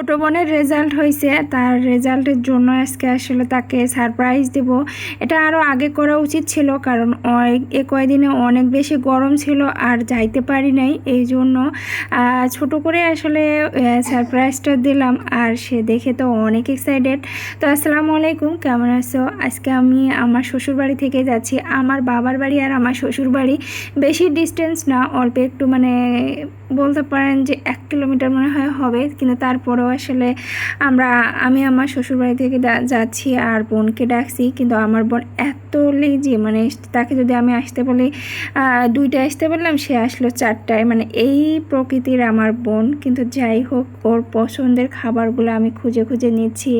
ছোটো বোনের রেজাল্ট হয়েছে তার রেজাল্টের জন্য আজকে আসলে তাকে সারপ্রাইজ দেব। এটা আরও আগে করা উচিত ছিল, কারণ এ কয়দিনে অনেক বেশি গরম ছিল, আর যাইতে পারি নাই, এই জন্য ছোট করে আসলে সারপ্রাইজটা দিলাম, আর সে দেখে তো অনেক এক্সাইটেড তো আসসালামু আলাইকুম, কেমন আছো? আজকে আমি আমার শ্বশুর বাড়ি থেকে যাচ্ছি, আমার বাবার বাড়ি আর আমার শ্বশুর বাড়ি বেশি ডিস্টেন্স না, অল্প একটু মানে বলতে পারেন যে এক কিলোমিটার মনে হয় হবে, কিন্তু তারপরেও আসলে আমরা আমি আমার শ্বশুরবাড়ি থেকে যাচ্ছি আর বোনকে ডাকছি কিন্তু আমার বোন এত লেজি মানে তাকে যদি আমি আসতে বলি আহ, দুইটায় আসতে বললাম সে আসলো চারটায়। মানে এই প্রকৃতির আমার বোন কিন্তু যাই হোক ওর পছন্দের খাবারগুলো আমি খুঁজে খুঁজে নিচ্ছি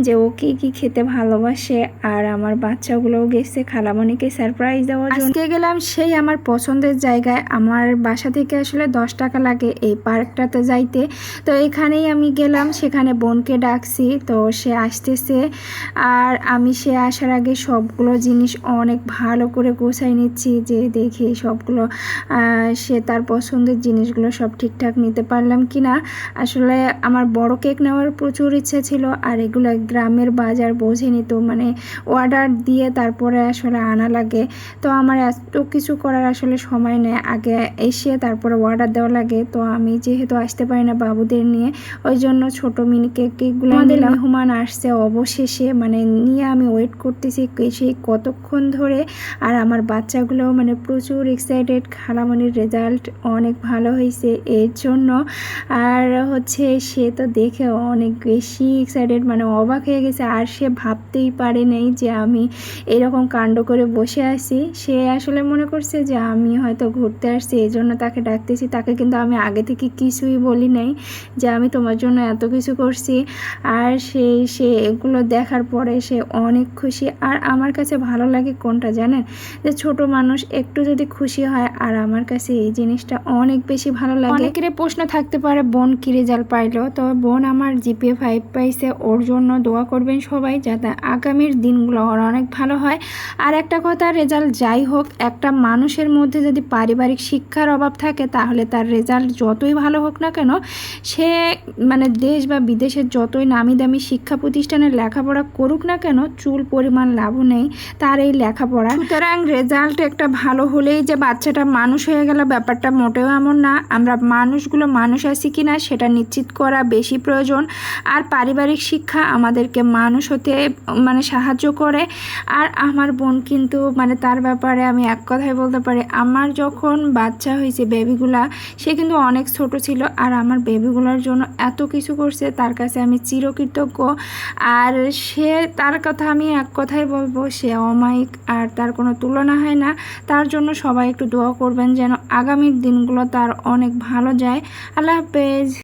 যে ও কী কী খেতে ভালোবাসে আর আমার বাচ্চাগুলোও গেছে খালামণিকে সারপ্রাইজ দেওয়ার জন্য। আজকে গেলাম সেই আমার পছন্দের জায়গায় আমার বাসা থেকে আসলে দশ টাকা লাগে এই পার্কটাতে যাইতে। তো এখানেই আমি গেলাম। সেখানে বোনকে ডাকছি, তো সে আসতেছে। আর আমি সে আসার আগে সবগুলো জিনিস অনেক ভালো করে গোছাই নিচ্ছি, যে দেখি সবগুলো সে তার পছন্দের জিনিসগুলো সব ঠিকঠাক নিতে পারলাম কি না আসলে আমার বড় কেক নেওয়ার প্রচুর ইচ্ছে ছিল, আর এগুলো গ্রামের বাজার বোঝেনি তো মানে অর্ডার দিয়ে তারপরে আসলে আনা লাগে। তো আমার এত কিছু করার আসলে সময় নেই, আগে এসে তারপরে অর্ডার দেওয়া লাগে। তো আমি যেহেতু আসতে পারি না বাবুদের নিয়ে, ওই জন্য ছোট মিনি কেক কেকগুলো আমাদের মেহমান আসছে অবশেষে মানে নিয়ে আমি ওয়েট করতেছি সেই কতক্ষণ ধরে। আর আমার বাচ্চাগুলোও মানে প্রচুর এক্সাইটেড খালামনির রেজাল্ট অনেক ভালো হয়েছে এর জন্য। আর হচ্ছে সে তো দেখে অনেক বেশি এক্সাইটেড মানে অবাক হয়ে গেছে। আর সে ভাবতেই পারে নাই যে আমি এরকম কাণ্ড করে বসে আছি। সে আসলে মনে করছে যে আমি হয়তো ঘুরতে আসছি এই জন্য তাকে ডাকতেছি। তাকে কিন্তু আমি আগে থেকে কিছুই বলি নাই যে আমি তোমার জন্য এত কিছু করছি। আর সে সে এগুলো দেখার পরে সে অনেক খুশি। আর আমার কাছে ভালো লাগে কোনটা জানেন? যে ছোট মানুষ একটু যদি খুশি হয়, আর আমার কাছে এই জিনিসটা অনেক বেশি ভালো লাগে। অনেকের প্রশ্ন থাকতে পারে, বোন কি রেজাল্ট পাইলো? তো বোন আমার জিপিএ ফাইভ পাইছে, ওর জন্য দোয়া করবেন সবাই যাতে আগামীর দিনগুলো ওর অনেক ভালো হয়। আর একটা কথা, রেজাল্ট যাই হোক, একটা মানুষের মধ্যে যদি পারিবারিক শিক্ষার অভাব থাকে, তাহলে তার রেজাল্ট যতই ভালো হোক না কেন, সে মানে দেশ বা বিদেশের যতই নামি দামি শিক্ষা প্রতিষ্ঠানে লেখাপড়া করুক না কেন, চুল পরিমাণ লাভও নেই তার এই লেখাপড়া। সুতরাং রেজাল্ট একটা ভালো হলেই যে বাচ্চাটা মানুষ হয়ে গেল ব্যাপারটা মোটেও এমন না। আমরা মানুষগুলো মানুষ আছি কি না সেটা নিশ্চিত করা বেশি প্রয়োজন। আর পারিবারিক শিক্ষা আমাদেরকে মানুষ হতে মানে সাহায্য করে। আর আমার বোন কিন্তু মানে তার ব্যাপারে আমি এক কথাই বলতে পারি, আমার যখন বাচ্চা হয়েছে বেবিগুলা সে কিন্তু অনেক ছোট ছিল। আর আমার বেবিগুলোর জন্য এত কিছু করছে, তার কাছে আমি চিরকৃতজ্ঞ। আর সে, তার কথা আমি এক কথাই বলব, সে অমায়িক আর তার কোনো তুলনা হয় না। তার জন্য সবাই একটু দোয়া করবেন যেন আগামীর দিনগুলো তার অনেক ভালো যায়। আল্লাহ হাফেজ।